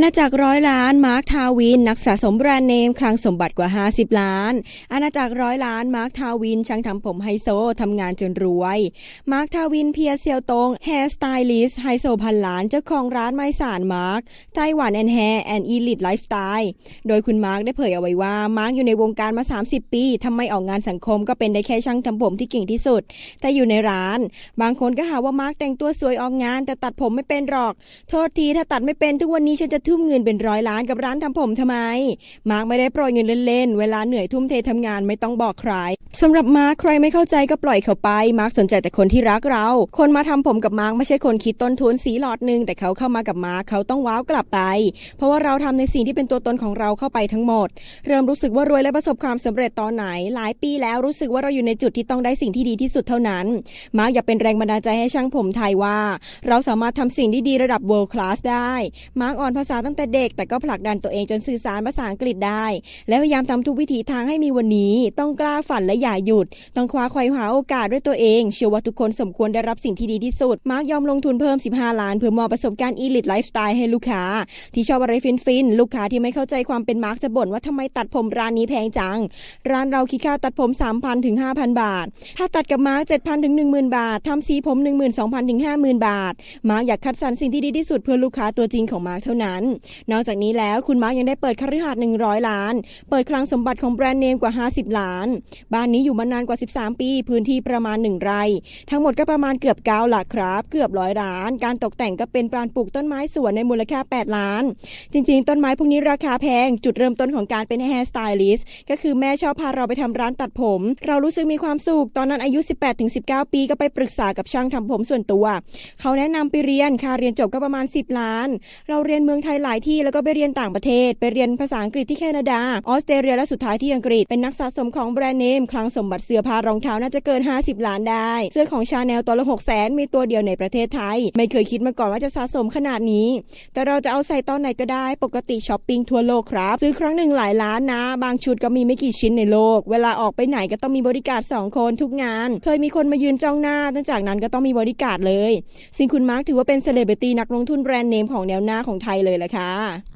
อาณาจักรร้อยล้านมาร์คทาวิน นักสะสมแบรนด์เนมคลังสมบัติกว่า 50 ล้าน อาณาจักรร้อยล้านมาร์คทาวิน ช่างทำผมไฮโซทำงานจนรวย มาร์คทาวินเพียเซียวตงแฮร์สไตลิสต์ไฮโซพันล้านเจ้าของร้านไม้สารมาร์คไต้หวันแอนแฮร์แอนอีลิทไลฟ์สไตล์โดยคุณมาร์คได้เผยเอาไว้ว่ามาร์คอยู่ในวงการมา 30 ปีทำไมออกงานสังคมก็เป็นได้แค่ช่างทำผมที่เก่งที่สุด แต่อยู่ในร้าน บางคนก็หาว่ามาร์คแต่งตัวสวยออกงานแต่ตัดผมไม่เป็นหรอก โทษทีถ้าตัดไม่เป็นทุกวันนี้ฉันจะทุ่มเงินเป็นร้อยล้านกับร้านทำผมทำไม มาร์คไม่ได้โปรยเงินเล่นๆ เวลาเหนื่อยทุ่มเททำงานไม่ต้องบอกใครสำหรับมาร์คใครไม่เข้าใจก็ปล่อยเขาไป มาร์คสนใจแต่คนที่รักเรา คนมาทำผมกับมาร์คไม่ใช่คนคิดต้นทุนสีหลอดหนึ่งแต่เขาเข้ามากับมาร์คเขาต้องว้าวกลับไป เพราะว่าเราทำในสิ่งที่เป็นตัวตนของเราเข้าไปทั้งหมด เริ่มรู้สึกว่ารวยและประสบความสำเร็จตอนไหน หลายปีแล้วรู้สึกว่าเราอยู่ในจุดที่ต้องได้สิ่งที่ดีที่สุดเท่านั้น มาร์คอยากเป็นแรงบันดาลใจให้ช่างผมไทยว่า เราสามารถทำสิ่งที่ดีระดับ world class ได้ มาร์กอ่อนภาษาตั้งแต่เด็ก แต่ก็ผลักดันตัวเองจนสื่อสารภาษาอังกฤษได้ และพยายามทำทุกวิถีทางให้มีวันนี้ ต้องกล้าฝันและอย่าหยุด ต้องคว้าคอยหาโอกาสด้วยตัวเอง เชื่อว่าทุกคนสมควรได้รับสิ่งที่ดีที่สุด มาร์กยอมลงทุนเพิ่ม 15 ล้าน เพื่อมอบประสบการณ์ elite lifestyle ให้ลูกค้า ที่ชอบอะไรฟินๆลูกค้าที่ไม่เข้าใจความเป็นมาร์กจะบ่นว่าทำไมตัดผมร้านนี้แพงจัง ร้านเราคิดค่าตัดผม 3,000ถึง5,000 บาท ถ้าตัดกับมาร์ก7,000ถึง10,000 บาททำสีผม 12,000ถึง50,000 บาท มาร์กอยากคัดสรรสิ่งที่ดีที่สุดเพื่อลูกค้าตัวจริงของมาร์กเท่านั้นนอกจากนี้แล้วคุณมาร์กยังได้เปิดคฤหาสน์100 ล้าน เปิดคลังสมบัติของแบรนด์เนมกว่า 50 ล้าน บ้านนี้อยู่มานานกว่า 13 ปี พื้นที่ประมาณ 1 ไร่ ทั้งหมดก็ประมาณเกือบ9หลักครับ เกือบร้อยล้าน การตกแต่งก็เป็นการปลูกต้นไม้สวนในมูลค่า 8 ล้าน จริง ๆ ต้นไม้พวกนี้ราคาแพง จุดเริ่มต้นของการเป็นแฮร์สไตลิสต์ก็คือแม่ชอบพาเราไปทำร้านตัดผม เรารู้สึกมีความสุข ตอนนั้นอายุ 18-19 ปีก็ไปปรึกษากับช่างทำผมส่วนตัว เขาแนะนำไปเรียนค่าเรียนจบก็ประมาณ 10 ล้าน เราเรียนเมืองไทยหลายที่แล้วก็ไปเรียนต่างประเทศ ไปเรียนภาษาอังกฤษที่แคนาดา ออสเตรเลียและสุดท้ายที่อังกฤษ เป็นนักสะสมของแบรนด์เนม คลังสมบัติเสื้อผ้ารองเท้าน่าจะเกิน 50 ล้านได้ เสื้อของชาแนลตัวละ6 0 0 0 0มีตัวเดียวในประเทศไทย ไม่เคยคิดมาก่อนว่าจะสะสมขนาดนี้ แต่เราจะเอาใส่ตอนไหนก็ได้ ปกติช้อปปิ้งทั่วโลกครับ ซื้อครั้งหนึ่งหลายล้านนะ บางชุดก็มีไม่กี่ชิ้นในโลก เวลาออกไปไหนก็ต้องมีบริการสองคนทุกงาน เคยมีคนมายืนจ้องหน้าตั้งจากนั้นก็ต้องมีบริการเลยซึ่งคุณมาร์คถือว่าเป็นเซเลบริตี้นักลงทุนแบรนด์เนมของแนวหน้าของไทยเลยแหละค่ะ